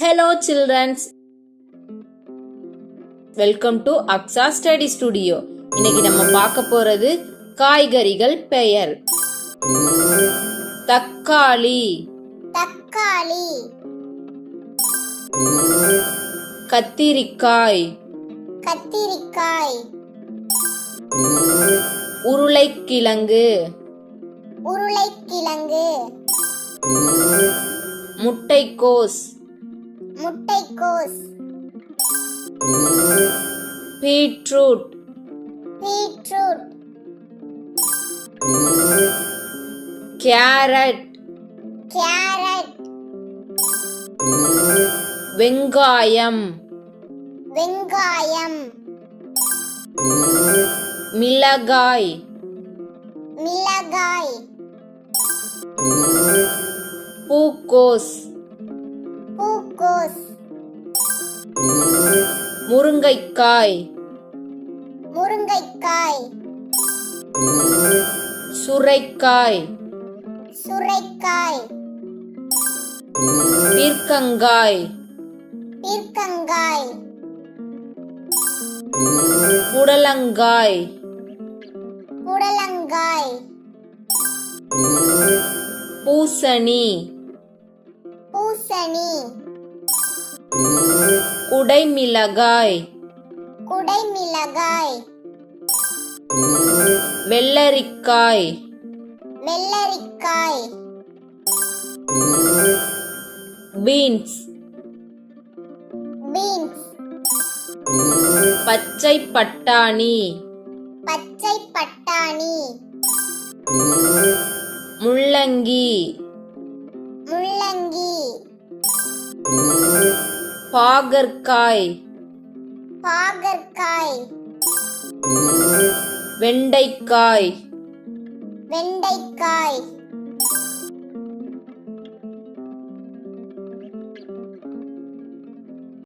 Hello, childrens. Welcome to Aksa study studio இன்னைக்கு நம்ம பார்க்க போறது காய்கறிகள் பெயர். தக்காளி. தக்காளி. கத்திரிக்காய். கத்திரிக்காய். உருளைக்கிழங்கு. உருளைக்கிழங்கு. முட்டைக்கோஸ். முட்டைக்கோஸ். பீட்ரூட். பீட்ரூட். கேரட். கேரட். வெங்காயம். வெங்காயம். மிளகாய். மிளகாய். பூக்கோஸ். முருங்கைக்காய். முருங்கைக்காய். சுரைக்காய். சுரைக்காய். பீர்க்கங்காய். பீர்க்கங்காய். புடலங்காய். புடலங்காய். பூசணி. பூசணி. குடைமிளகாய். குடைமிளகாய். வெள்ளரிக்காய். வெள்ளரிக்காய். பீன்ஸ். பீன்ஸ். பச்சை பட்டாணி. பச்சை பட்டாணி. முள்ளங்கி. முள்ளங்கி. பாகற்காய். பாகற்காய். வெண்டைக்காய். வெண்டைக்காய்.